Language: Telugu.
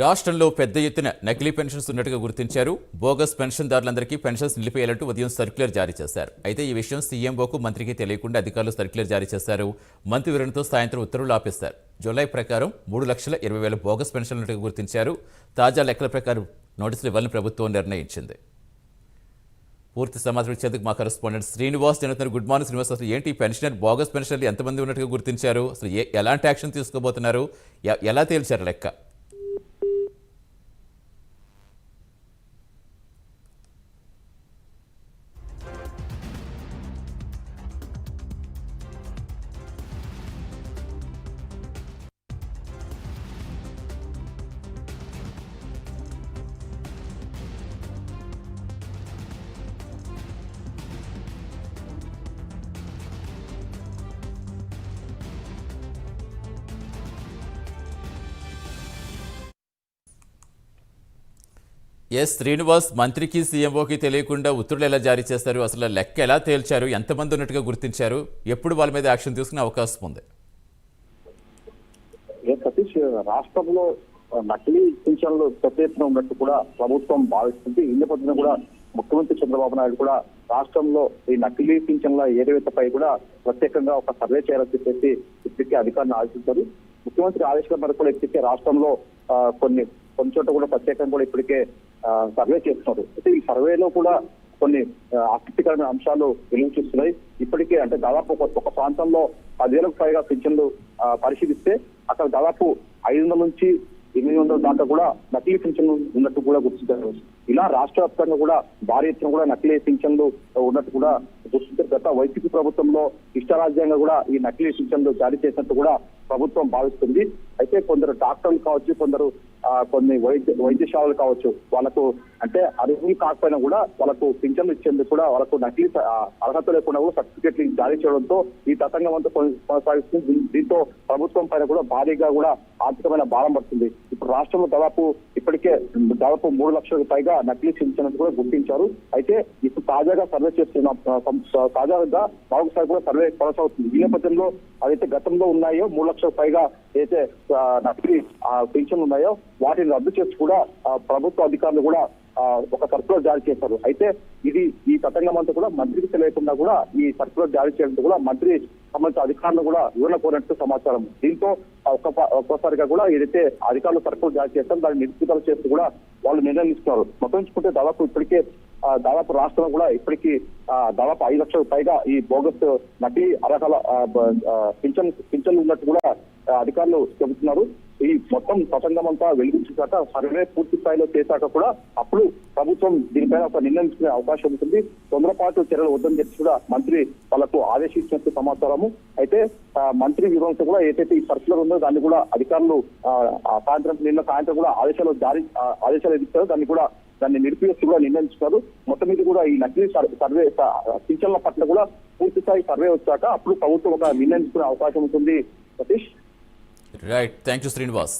రాష్ట్రంలో పెద్ద ఎత్తున నకిలీ పెన్షన్స్ ఉన్నట్టుగా గుర్తించారు. బోగస్ పెన్షన్దారులందరికీ పెన్షన్స్ నిలిపేయాలంటూ ఉదయం సర్క్యులర్ జారీ చేశారు. అయితే ఈ విషయం సీఎంఓకు మంత్రికి తెలియకుండా అధికారులు సర్క్యులర్ జారీ చేశారు. మంత్రి వివరణతో సాయంత్రం ఉత్తర్వులు ఆపేశారు జూలై ప్రకారం మూడు లక్షల ఇరవై వేల బోగస్ పెన్షన్లు ఉన్నట్టుగా గుర్తించారు. తాజా లెక్కల ప్రకారం నోటీసులు ఇవ్వాలని ప్రభుత్వం నిర్ణయించింది. పూర్తి సమాచారం ఇచ్చేందుకు మా కరెస్పాండెంట్ శ్రీనివాస్ జరుగుతున్నారు గుడ్ మార్నింగ్ శ్రీనివాస్. అసలు ఏంటి ఈ పెన్షనర్ బోగస్ పెన్షనర్లు ఎంతమంది ఉన్నట్టుగా గుర్తించారు? అసలు ఎలాంటి యాక్షన్ తీసుకోబోతున్నారు? ఎలా తేల్చారు లెక్క? ఎస్ శ్రీనివాస్ మంత్రికి సీఎంఓకి తెలియకుండా ఉత్తర్వులు ఎలా జారీ చేస్తారు? అసలు లెక్క ఎలా తేల్చారు? ఎంతమంది ఉన్నట్టుగా గుర్తించారు? ఎప్పుడు వాళ్ళ మీద యాక్షన్ తీసుకునే అవకాశం ఉంది? సతీష్ రాష్ట్రంలో నకిలీ పింఛన్లు పెద్ద ఎత్తున ఉన్నట్టు కూడా ప్రభుత్వం భావిస్తుంది. ఈ నేపథ్యంలో కూడా ముఖ్యమంత్రి చంద్రబాబు నాయుడు కూడా రాష్ట్రంలో ఈ నకిలీ పింఛన్ల ఏరివేతపై కూడా ప్రత్యేకంగా ఒక సర్వే చేయాలని చెప్పేసి ఇప్పటికే అధికారులను ఆలోచించారు ముఖ్యమంత్రి ఆదేశాల మేరకు కూడా ఇప్పటికే రాష్ట్రంలో కొన్ని కొన్ని చోట్ల కూడా ప్రత్యేకంగా కూడా ఇప్పటికే సర్వే చేస్తున్నారు. అయితే ఈ సర్వేలో కూడా కొన్ని ఆసక్తికరమైన అంశాలు వెలుగు చూస్తున్నాయి. ఇప్పటికే అంటే దాదాపు ఒక ప్రాంతంలో పదివేలకు పైగా పింఛన్లు పరిశీలిస్తే అక్కడ దాదాపు ఐదు వందల నుంచి ఎనిమిది వందల దాకా కూడా నకిలీ పింఛన్లు ఉన్నట్టు కూడా గుర్తించారు. ఇలా రాష్ట్ర వ్యాప్తంగా కూడా భారీ ఎత్తున కూడా నకిలీ పింఛన్లు ఉన్నట్టు కూడా గుర్తించారు. గత వైసీపీ ప్రభుత్వంలో ఇష్టరాజ్యంగా కూడా ఈ నకిలీ పింఛన్లు జారీ చేసినట్టు కూడా ప్రభుత్వం భావిస్తుంది. అయితే కొందరు డాక్టర్లు కావచ్చు కొందరు కొన్ని వైద్య వైద్యశాలలు కావచ్చు వాళ్ళకు అంటే అర్హులు కాకపోయినా కూడా వాళ్ళకు పింఛన్లు ఇచ్చేందుకు కూడా వాళ్ళకు నకిలీ అర్హత లేకుండా కూడా సర్టిఫికెట్లు జారీ చేయడంతో ఈ తతంగం అంతా కొన- కొనసాగిస్తుంది. దీంతో ప్రభుత్వం పైన కూడా భారీగా కూడా ఆర్థికమైన భారం పడుతుంది. ఇప్పుడు రాష్ట్రంలో దాదాపు ఇప్పటికే దాదాపు మూడు లక్షలకు పైగా నకిలీ పింఛన్లు కూడా గుర్తించారు. అయితే ఇప్పుడు తాజాగా సర్వే చేస్తున్న తాజాగా మరొకసారి కూడా సర్వే కొనసాగుతుంది. ఈ నేపథ్యంలో అదైతే గతంలో ఉన్నాయో మూడు లక్షలకు పైగా అయితే నకిలీ ఆ, పింఛన్లు ఉన్నాయో వాటిని రద్దు చేసి కూడా ప్రభుత్వ అధికారులు కూడా ఒక సర్క్యులర్ జారీ చేశారు. అయితే ఇది ఈ తతంగం అంతా కూడా మంత్రికి తెలియకుండా కూడా ఈ సర్క్యులర్ జారీ చేయడంతో కూడా మంత్రి సంబంధించిన అధికారులు కూడా వివరణ కోరినట్టు సమాచారం. దీంతో ఆ, ఒక్క ఒక్కోసారిగా కూడా ఏదైతే అధికారులు సర్కులు జారీ చేస్తారు దాన్ని నిలుపుదల చేస్తూ కూడా వాళ్ళు నిర్ణయం తీసుకున్నారు. మొత్తం చూసుకుంటే దాదాపు ఇప్పటికే దాదాపు రాష్ట్రంలో కూడా ఇప్పటికీ దాదాపు ఐదు లక్షల పైగా ఈ బోగస్ నకిలీ అర్హల పింఛన్ పింఛన్లు ఉన్నట్టు కూడా అధికారులు చెబుతున్నారు. ఈ మొత్తం ప్రసంగం అంతా వెలిగించాక సర్వే పూర్తి స్థాయిలో చేశాక కూడా అప్పుడు ప్రభుత్వం దీనిపైన ఒక నిర్ణయించుకునే అవకాశం ఉంటుంది. తొందరపాటు చర్యలు వద్దని చెప్పి కూడా మంత్రి వాళ్ళకు ఆదేశించినట్టు సమాచారము. అయితే మంత్రి వివరంతో కూడా ఏదైతే ఈ సర్క్యులర్ ఉందో దాన్ని కూడా అధికారులు ఆ, సాయంత్రం నిన్న సాయంత్రం కూడా ఆదేశాలు జారీ ఆదేశాలు ఇచ్చారు దాన్ని కూడా దాన్ని నిలిపివేస్తూ కూడా నిర్ణయించుకున్నారు. మొత్తం మీద కూడా ఈ నకిలీ సర్వే స- పింఛన్ల పట్ల కూడా పూర్తి స్థాయి సర్వే వచ్చాక అప్పుడు ప్రభుత్వం ఒక నిర్ణయించుకునే అవకాశం ఉంటుంది Satish. Right thank you Srinivas